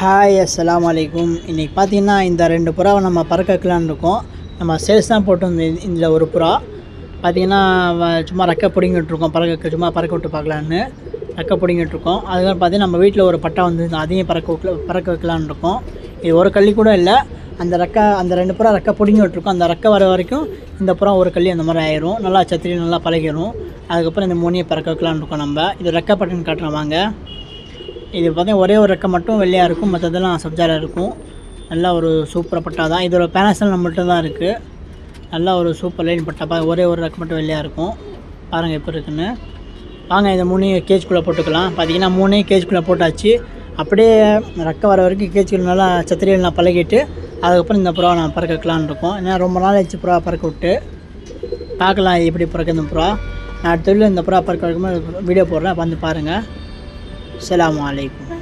Hi அஸ்லாம் அலைக்கும் இன்றைக்கி பார்த்தீங்கன்னா இந்த ரெண்டு புறாவை நம்ம பறக்க வைக்கலான்னு இருக்கோம். நம்ம சேல்ஸ் தான் போட்டு இதில் ஒரு புறா. பார்த்திங்கன்னா சும்மா ரெக்க பிடிங்கிட்டு இருக்கோம். பறக்க வைக்க சும்மா பறக்க விட்டு பார்க்கலான்னு. ரெக்க பிடிங்கிட்டு இருக்கோம். அதுக்கப்புறம் பார்த்தீங்கன்னா நம்ம வீட்டில் ஒரு பட்டா வந்து அதையும் பறக்க வைக்கல பறக்க வைக்கலான்னு இருக்கோம். இது ஒரு கள்ளி கூட இல்லை. அந்த ரெக்க அந்த ரெண்டு புறா ரெக்க பிடிங்கி விட்டுருக்கோம் அந்த ரெக்க வர வரைக்கும் இந்த புறா ஒரு கள்ளி அந்த மாதிரி ஆயிரும். நல்லா சத்திரி நல்லா பழகிடும் அதுக்கப்புறம் இந்த மூணையை பறக்க வைக்கலான்னு இருக்கோம் நம்ம. இது ரெக்க பட்டன் காட்டுறோம் வாங்க. இது பார்த்தீங்கன்னா ஒரே ஒரு ரெக்கை மட்டும் வெள்ளையாக இருக்கும் மற்றதெல்லாம் சப்ஜாராக இருக்கும். நல்லா ஒரு சூப்பராக பட்டா தான். இதோட பேனசல் நம்மள்ட்ட தான் இருக்குது நல்லா ஒரு சூப்பர் லைன் பட்டா பா ஒரே ஒரு ரெக்கை மட்டும் வெள்ளையாக இருக்கும். பாருங்கள் எப்படி இருக்குன்னு. வாங்க இந்த மூணையும் கேஜ்குள்ளே போட்டுக்கலாம். பார்த்தீங்கன்னா மூணையும் கேஜ்குள்ளே போட்டாச்சு. அப்படியே ரெக்க வர வரைக்கும் கேஜ்குள்ளே நல்லா சத்திரியில் நான் பழகிட்டு அதுக்கப்புறம் இந்த புறாவை நான் பறக்கலான்னு இருக்கோம். ஏன்னா ரொம்ப நாள் ஆச்சு புறா பறக்க விட்டு. பார்க்கலாம் எப்படி பறக்க இந்த புறா. நான் அடுத்த இந்த புறா பறக்க வைக்கும்போது வீடியோ போடுறேன். வந்து பாருங்கள் السلام عليكم.